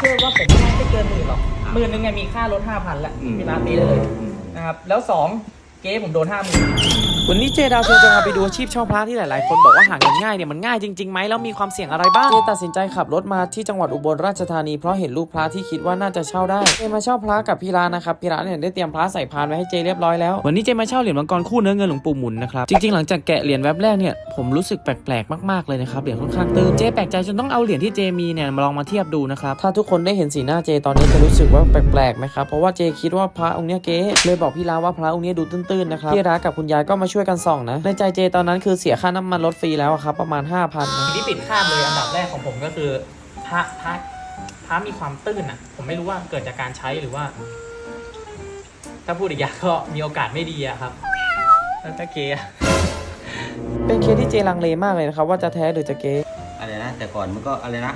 เชื่อว่าผมไม่ให้ไม่เกินหมื่นหรอกหมื่นหนึงไงมีค่ารถห้าพันละอืม พี่ร้านตีได้เลยอืมนะครับแล้วสอง เก๊ผมโดนห้าหมื่นวันนี้เจดาวเชิญจะพาไปดูอาชีพเช่าพระที่หลายๆ คนบอกว่าหาเงินง่ายเนี่ยมันง่ายจริงๆไหมแล้วมีความเสี่ยงอะไรบ้างเจตัดสินใจขับรถมาที่จังหวัดอุบลราชธานีเพราะเห็นรูปพระที่คิดว่าน่าจะเช่าได้เจมาเช่าพระกับพี่ร้านนะครับพี่ร้านเนี่ยได้เตรียมพระใส่พานไว้ให้เจเรียบร้อยแล้ววันนี้เจมาเช่าเหรียญมังกรคู่เนื้อเงินหลวงปู่หมุนนะครับจริงๆหลังจากแกะเหรียญแวบแรกเนี่ยผมรู้สึกแปลกๆมากๆเลยนะครับเหรียญค่อนข้างตื้นเจแปลกใจจนต้องเอาเหรียญที่เจมีเนี่ยมาลองมาเทียบดูนะครับถ้าทุกคนได้เห็นสีหน้าเจตอนนี้จะรู้สึกว่าแปลกๆไหมครับเพราะว่าเจคิดว่าพระองค์เนี้ยเก๊เลยบอกพี่ร้านว่าพระองค์เนี้ยดูตื้นๆนะครับพี่ร้านกับคุณยายก็มาช่วยกันส่องนะ ในใจเจตอนนั้นคือเสียค่าน้ำมันรถฟรีแล้วอะครับประมาณ 5,000นะสิ่งที่ปิดคาดเลยอันดับแรกของผมก็คือพระพระพระมีความตื้นอะ ผมไม่รู้ว่าเกิดจากการใช้หรือว่า ถ้าพูดอีกอย่างก็มีโอกาสไม่ดีอะครับแล้วถ้าเก๊อะเป็นเคสที่เจลังเลมากเลยนะครับว่าจะแท้หรือจะเก๊อะไรนะ แต่ก่อนมันก็อะไรนะ